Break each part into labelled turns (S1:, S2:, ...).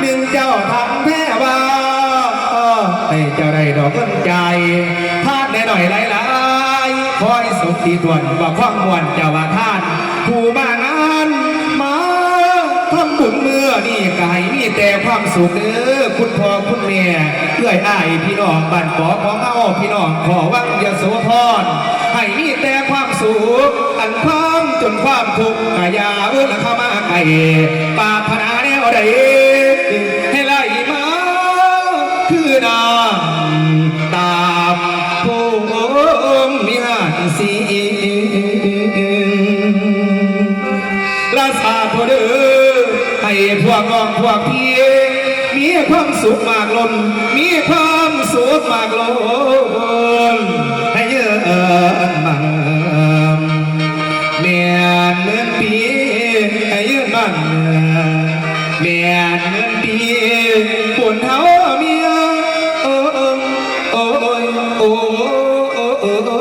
S1: หนึ่งเจ้าทำแท้ว่าให้เจ้าได้ดอกเงินใจทานได้หน่อยหลายๆคอยสมทีตวนว่าความมวนเจ้าว่าท่าน ผู้มางานมาทำบุญเมื่อนี่กายมีแต่ความสุขเด้อคุณพ่อคุณแม่เอื้อยอ้ายพี่น้องบ้านปอของเฮาพี่น้องขอวังยโสธรให้มีแต่ความสุขอันความจนความทุกข์กายาเอื้อเข้ามาไก่ปารถนาแนวใด น้ำตามผู้มีหาดสีลาสาพอเด้อให้พวกน้องพวกพี่มีความสุขมากล้นมีความสุขมากล้นให้เยอะมันเมียนเหมือนปีให้เยอะมันเมียนเหมือนปีปวดเท้า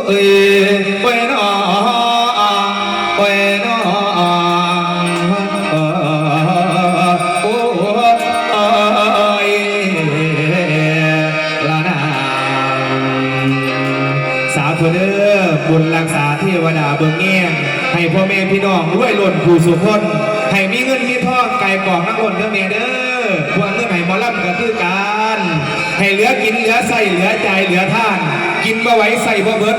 S1: เอ้ยโอ้ยน้อโอ้ยน้อโอ้ยลานาสาธุเด้อบุญรักษาเทวดาเบิ่งแง่งให้พ่อแม่พี่น้องรวยล้นผู้สุขคนให้มีเงินมีทองไก่ปอกนักล้นเด้อแม่เด้อพวกเงินให้หมอลำก็คือการให้เหลือกินเหลือใส่เหลือใจเหลือท่าน กินบ่ไหวใส่บ่เบิด